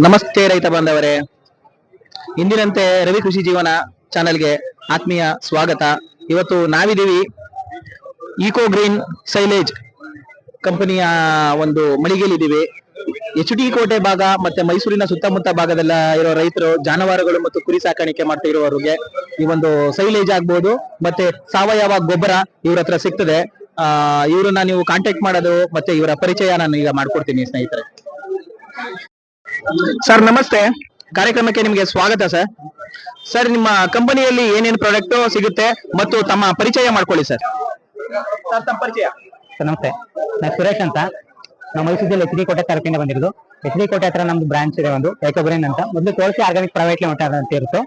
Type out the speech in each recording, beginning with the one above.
ನಮಸ್ತೆ ರೈತ ಬಾಂಧವರೇ. ಇಂದಿನಂತೆ ರವಿ ಕೃಷಿ ಜೀವನ ಚಾನೆಲ್ಗೆ ಆತ್ಮೀಯ ಸ್ವಾಗತ. ಇವತ್ತು ನಾವಿದ್ದೀವಿ ಈಕೋ ಗ್ರೀನ್ ಸೈಲೇಜ್ ಕಂಪನಿಯ ಒಂದು ಮಳಿಗೆಯಲ್ಲಿದ್ದೀವಿ. ಎಚ್ ಡಿ ಕೋಟೆ ಭಾಗ ಮತ್ತೆ ಮೈಸೂರಿನ ಸುತ್ತಮುತ್ತ ಭಾಗದಲ್ಲ ಇರೋ ರೈತರು, ಜಾನುವಾರುಗಳು ಮತ್ತು ಕುರಿ ಸಾಕಾಣಿಕೆ ಮಾಡ್ತಾ ಇರುವವರಿಗೆ ಈ ಒಂದು ಸೈಲೇಜ್ ಆಗ್ಬೋದು. ಮತ್ತೆ ಸಾವಯವ ಗೊಬ್ಬರ ಇವ್ರ ಹತ್ರ ಸಿಗ್ತದೆ. ಆ, ಇವ್ರನ್ನ ನೀವು ಕಾಂಟ್ಯಾಕ್ಟ್ ಮಾಡೋದು ಮತ್ತೆ ಇವರ ಪರಿಚಯ ನಾನು ಈಗ ಮಾಡ್ಕೊಡ್ತೀನಿ ಸ್ನೇಹಿತರೆ. ಸರ್ ನಮಸ್ತೆ. ಕಾರ್ಯಕ್ರಮಕ್ಕೆ ನಿಮಗೆ ಸ್ವಾಗತ ಸರ್ ಸರ್ ನಿಮ್ಮ ಕಂಪನಿಯಲ್ಲಿ ಏನೇನು ಪ್ರಾಡಕ್ಟ್ ಸಿಗುತ್ತೆ ಮತ್ತು ತಮ್ಮ ಪರಿಚಯ ಮಾಡ್ಕೊಳ್ಳಿ ಸರ್ ಸರ್ ತಮ್ಮ ಪರಿಚಯ. ಸರ್ ನಮಸ್ತೆ. ನಾನು ಸುರೇಶ್ ಅಂತ. ನಾವು ಮೈಸೂರಲ್ಲಿ ಎಚ್ ಡಿ ಕೋಟೆ ತರಕಿಂದ ಬಂದಿರೋದು. ಎಚ್ ಡಿ ಕೋಟೆ ಹತ್ರ ನಮ್ದು ಬ್ರಾಂಚ್ ಇದೆ ಒಂದು ಏಕೋಬ್ರೇನ್ ಅಂತ. ಮೊದಲು ತೋರಿಸಿ ಆರ್ಗಾನಿಕ್ ಪ್ರೈವೇಟ್ ಲಿಮಿಟೆಡ್ ಅಂತ ಇರುತ್ತೆ.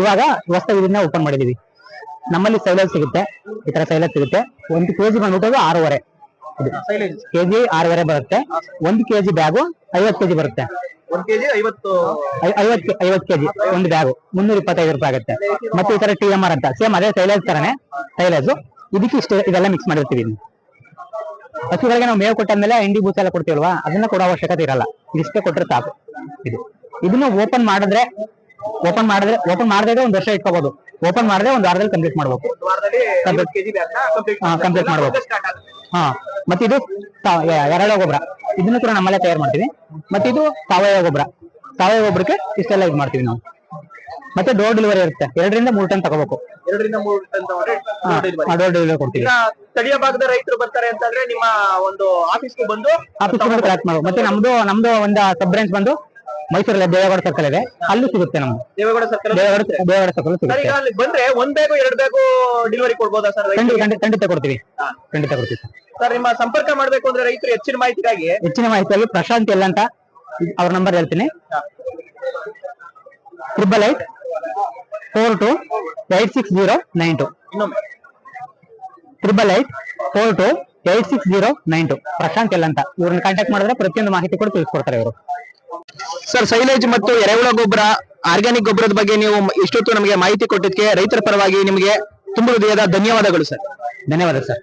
ಇವಾಗ ಹೊಸ ಇದನ್ನ ಓಪನ್ ಮಾಡಿದೀವಿ. ನಮ್ಮಲ್ಲಿ ಸೈಲೇಜ್ ಸಿಗುತ್ತೆ. ಈ ತರ ಸೈಲೇಜ್ ಸಿಗುತ್ತೆ. ಒಂದು ಕೆಜಿ ಬಂದ್ಬಿಟ್ಟು ಆರೂವರೆ. ಕೆಜಿ ಆರೂವರೆ ಬರುತ್ತೆ. ಒಂದು ಕೆಜಿ ಬ್ಯಾಗು ಐವತ್ತು ಕೆಜಿ ಬರುತ್ತೆ. ಒಂದ್ ಕೆಜಿ ಐವತ್ತು. ಐವತ್ತು ಐವತ್ತು ಕೆಜಿ ಒಂದು ಬ್ಯಾಗ್ ಮುನ್ನೂರ ಇಪ್ಪತ್ತೈದು ರೂಪಾಯಿ ಆಗುತ್ತೆ. ಮತ್ತೆ ಈ ತರ ಟಿ ಎಂ ಆರ್ ಅಂತ. ಸೇಮ್ ಅದೇ ಸೈಲೇಜ್ ತರನೇ ಸೈಲೇಜ್ ಇದಕ್ಕೆ ಇಷ್ಟು ಇದೆಲ್ಲ ಮಿಕ್ಸ್ ಮಾಡಿರ್ತೀವಿ. ಹಸುಗಳಿಗೆ ನಾವು ಮೇವು ಕೊಟ್ಟಾದ್ಮೇಲೆ ಹಿಂಡಿ ಬೂಸ ಎಲ್ಲ ಕೊಡ್ತೀವಲ್ವಾ? ಅದನ್ನ ಕೊಡೋ ಅವಶ್ಯಕತೆ ಇರಲ್ಲ. ಇದಿಷ್ಟೇ ಕೊಟ್ಟರೆ ಸಾಕು. ಇದು. ಇದನ್ನ ಓಪನ್ ಮಾಡಿದ್ರೆ ಓಪನ್ ಮಾಡಿದ್ರೆ ಓಪನ್ ಮಾಡದೇ ಒಂದು ವರ್ಷ ಇಟ್ಕೋಬಹುದು ಓಪನ್ ಮಾಡಿದ್ರೆ ಒಂದು ವಾರದಲ್ಲಿ ಕಂಪ್ಲೀಟ್ ಮಾಡ್ಬೇಕು. ಕಂಪ್ಲೀಟ್ ಮಾಡ್ಬೋದು. ಹಾ ಮತ್ತೆ ಇದು ಸಾ- ಎ- ಗೊಬ್ಬರ. ಇದನ್ನು ಕೂಡ ನಮ್ಮಲ್ಲೇ ತಯಾರು ಮಾಡ್ತೀವಿ. ಮತ್ತೆ ಇದು ಸಾವಯವ ಗೊಬ್ಬರ. ಸಾವಯವ ಗೊಬ್ಬರಕ್ಕೆ ಇಷ್ಟೆಲ್ಲ ಇದು ಮಾಡ್ತೀವಿ ನಾವು. ಮತ್ತೆ ಡೋರ್ ಡೆಲಿವರಿ ಇರುತ್ತೆ. ಎರಡರಿಂದ ಮೂರು ಟನ್ ತಗೋಬೇಕು. ಎರಡರಿಂದ ಮೂರು ಟನ್ ಡೋರ್ ಡೆಲಿವರಿ ಕೊಡ್ತೀವಿ. ಸ್ಥಳೀಯ ಭಾಗದ ರೈತರು ಬರ್ತಾರೆ ಅಂತಂದ್ರೆ ನಿಮ್ಮ ಒಂದು ಆಫೀಸ್ಗೆ ಬಂದು ಆಫೀಸ್ ಕಲೆಕ್ಟ್ ಮಾಡ್ಬೇಕು. ಮತ್ತೆ ನಮ್ದು ನಮ್ದು ಒಂದು ಸಬ್ ಬ್ರಾಂಚ್ ಬಂದು ಮೈಸೂರಲ್ಲಿ ದೇವೇಗೌಡ ಸರ್ಕಲ್ ಇದೆ. ಅಲ್ಲಿ ಸಿಗುತ್ತೆ ನಮ್ಗೆ ದೇವೇಗೌಡ ಸರ್ಕಲ್ ದೇವೇಗೌಡ ಸರ್ಕಲ್ ಸಿಗುತ್ತೆ. ಅಲ್ಲಿ ಬಂದ್ರೆ ಒಂದ್ ಬ್ಯಾಗು ಎರಡು ಬ್ಯಾಗು ಡೆಲಿವರಿ ಕೊಡ್ಬೋದಾ ಸರ್ ಖಂಡಿತ ಕೊಡ್ತೀವಿ. ಖಂಡಿತ ಕೊಡ್ತೀವಿ ಸರ್ ನಿಮ್ಮ ಸಂಪರ್ಕ ಮಾಡ್ಬೇಕು ಅಂದ್ರೆ ರೈತರು ಹೆಚ್ಚಿನ ಮಾಹಿತಿಗಾಗಿ. ಹೆಚ್ಚಿನ ಮಾಹಿತಿಯಲ್ಲಿ ಪ್ರಶಾಂತ್ ಎಲ್ಲ ಅಂತ ಅವ್ರ ನಂಬರ್ ಹೇಳ್ತೀನಿ. Triple eight four two eight six zero nine two ಇನ್ನೊಮ್ಮೆ triple eight four two eight six zero nine two Prashant ಎಲ್ಲ ಅಂತ ಇವ್ರನ್ನ ಕಾಂಟ್ಯಾಕ್ಟ್ ಮಾಡಿದ್ರೆ ಪ್ರತಿಯೊಂದು ಮಾಹಿತಿ ಕೂಡ ತಿಳಿಸ್ಕೊಡ್ತಾರೆ ಇವರು. ಸರ್ ಸೈಲೇಜ್ ಮತ್ತು ಎರೆಹುಳ ಗೊಬ್ಬರ ಆರ್ಗ್ಯಾನಿಕ್ ಗೊಬ್ಬರದ ಬಗ್ಗೆ ನೀವು ಇಷ್ಟೊತ್ತು ನಮಗೆ ಮಾಹಿತಿ ಕೊಟ್ಟಿದ್ದಕ್ಕೆ ರೈತರ ಪರವಾಗಿ ನಿಮಗೆ ತುಂಬ ಹೃದಯದ ಧನ್ಯವಾದಗಳು ಸರ್. ಧನ್ಯವಾದ ಸರ್.